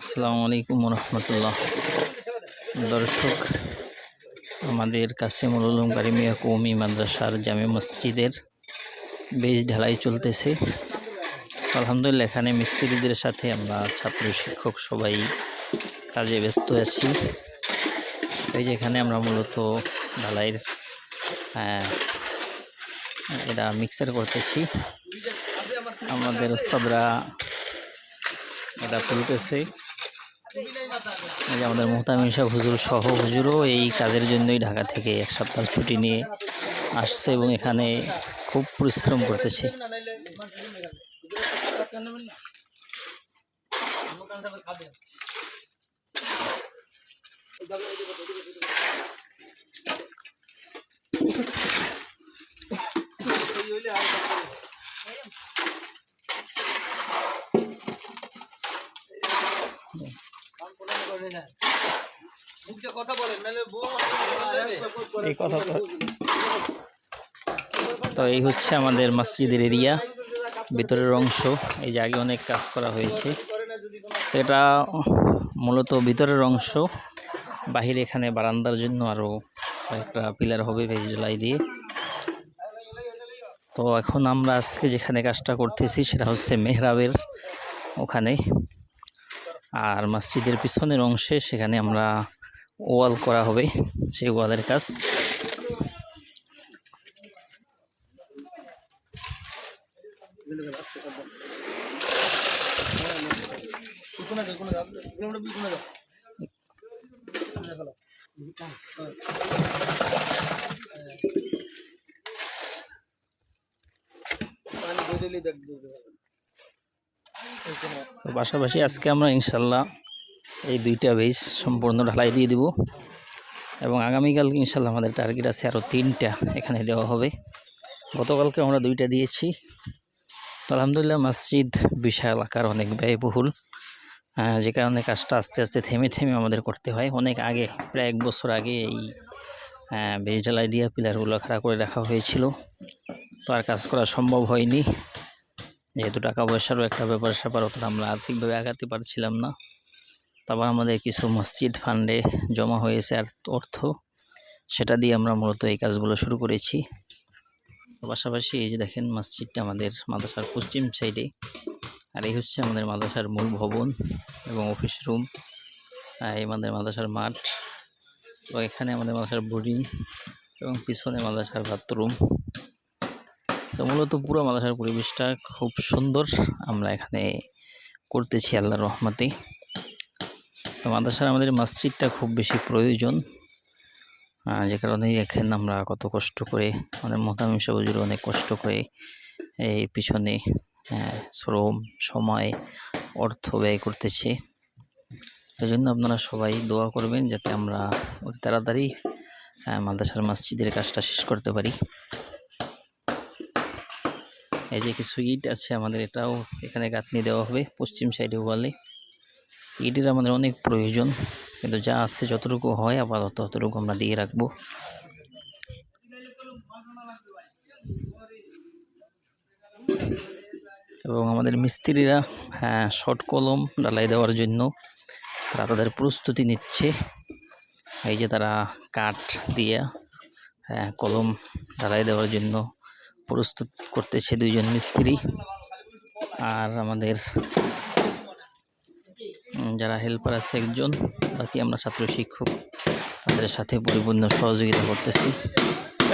আসসালামু আলাইকুম রহমতুল্লাহ দর্শক আমাদের কাসিমুল উলুম কারিমিয়া কৌমি মাদ্রাসার জামে মসজিদের বেশ ঢালাই চলতেছে। আলহামদুলিল্লাহ এখানে মিস্ত্রিদের সাথে আমরা ছাত্র শিক্ষক সবাই কাজে ব্যস্ত আছি। এই যে এখানে আমরা মূলত ঢালাইয়ের হ্যাঁ, এটা মিক্সার করতেছি। আমাদের ওস্তাদরা এটা তুলতেছে। এই যে আমাদের মোহতামিম সাহেব হুজুর সহ হুজুরও এই কাজের জন্যই ঢাকা থেকে এক সপ্তাহ ছুটি নিয়ে আসছে এবং এখানে খুব পরিশ্রম করতেছে। এই কথা তো এই হচ্ছে আমাদের মসজিদের এরিয়া। ভিতরের অংশ, এই যে আগে অনেক কাজ করা হয়েছে। এটা মূলত ভিতরের অংশ, বাহিরে এখানে বারান্দার জন্য আরও একটা পিলার হবে ভেজলাই দিয়ে। তো এখন আমরা আজকে যেখানে কাজটা করতেছি সেটা হচ্ছে মেহরাবের ওখানে। আর মসজিদের পিছনের অংশে সেখানে আমরা ওয়াল করা হবে সেই ওয়ালের কাজ। কোনে তো পাশাপাশি আজকে আমরা ইনশাল্লাহ এই দুইটা বেস সম্পূর্ণ ঢালাই দিয়ে দিব এবং আগামীকাল ইনশাল্লাহ আমাদের টার্গেট আছে আরও তিনটা এখানে দেওয়া হবে। গতকালকে আমরা দুইটা দিয়েছি। তো আলহামদুলিল্লাহ মসজিদ, বিশাল আকার, অনেক ব্যয়বহুল। যে কারণে কাজটা আস্তে আস্তে থেমে থেমে আমাদের করতে হয়। অনেক আগে, প্রায় এক বছর আগে এই বেশ ঢালাই দিয়ে পিলারগুলো খাড়া করে রাখা হয়েছিল। তো আর কাজ করা সম্ভব হয়নি। যেহেতু টাকা পয়সারও একটা ব্যাপার স্যাপার অতটা আমরা আর্থিকভাবে আগাতে পারছিলাম না। তারপর আমাদের কিছু মসজিদ ফান্ডে জমা হয়েছে আর অর্থ, সেটা দিয়ে আমরা মূলত এই কাজগুলো শুরু করেছি। পাশাপাশি এই যে দেখেন মসজিদটা আমাদের মাদ্রাসার পশ্চিম সাইডে আর এই হচ্ছে আমাদের মাদ্রাসার মূল ভবন এবং অফিস রুম এই আমাদের মাদ্রাসার মাঠ এবং এখানে আমাদের মাদ্রাসার বোর্ডিং এবং পিছনে মাদ্রাসার বাথরুম তো মূলত পুরো মাদ্রাসার পরিবেশটা খুব সুন্দর আমরা এখানে করতেছি আল্লাহর রহমতে। তো মাদ্রাসার আমাদের মসজিদটা খুব বেশি প্রয়োজন যে কারণে এখানে আমরা কত কষ্ট করে, আমাদের মোহতামিম সাহুজুর অনেক কষ্ট করে এই পিছনে শ্রম, সময়, অর্থ ব্যয় করতেছে। এই জন্য আপনারা সবাই দোয়া করবেন যাতে আমরা অতি তাড়াতাড়ি মাদ্রাসার মসজিদের কাজটা শেষ করতে পারি। এই যে কিছু ইট আছে আমাদের এটাও এখানে গাঁথনি দেওয়া হবে পশ্চিম সাইডে ওয়ালে ইটের আমাদের অনেক প্রয়োজন কিন্তু যা আছে যতটুকু হয় আপাতত ততটুকু আমরা দিয়ে রাখব। এবং আমাদের মিস্ত্রিরা হ্যাঁ শর্ট কলম ডালাই দেওয়ার জন্য তারা তাদের প্রস্তুতি নিচ্ছে। এই যে তারা কাঠ দিয়ে হ্যাঁ, কলম ঢালাই দেওয়ার জন্য প্রস্তুত করতেছে দুইজন মিস্ত্রি আর আমাদের যারা হেল্পার আছে একজন বাকি আমরা ছাত্র শিক্ষক তাদের সাথে পরিপূর্ণ সহযোগিতা করতেছি।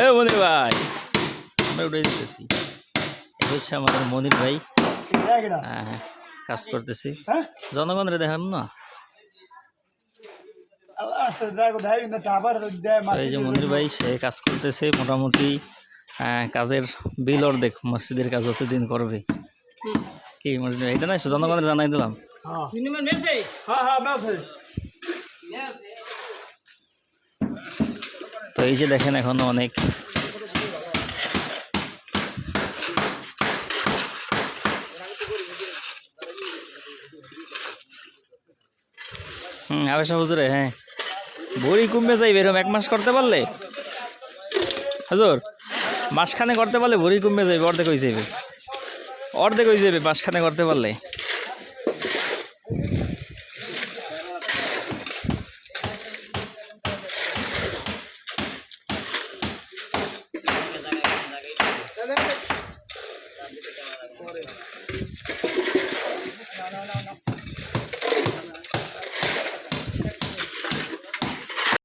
এ মনির ভাই। আমরা উঠে দিতেছি। এই হচ্ছে আমাদের মনির ভাই। হ্যাঁ, কাজ করতেছি। জনগণরে দেখান না। এই যে মনির ভাই সে কাজ করতেছে মোটামুটি। কাজের বিল অর্ধেক মসজিদের কাজ দিন করবে। কি মসজিদ? এটা না জনগণের জানাই দিলাম। তো এই যে দেখেন এখন অনেক হুম আবেশা হুজুরে হ্যাঁ। বড়ি কমবে যাইবে এরকম এক মাস করতে পারলে? হুজুর মাসখানে করতে পারলে ভরি কমে যাবে অর্ধেক হয়ে যাবে অর্ধেক হয়ে যাবে মাসখানে করতে পারলে। Thank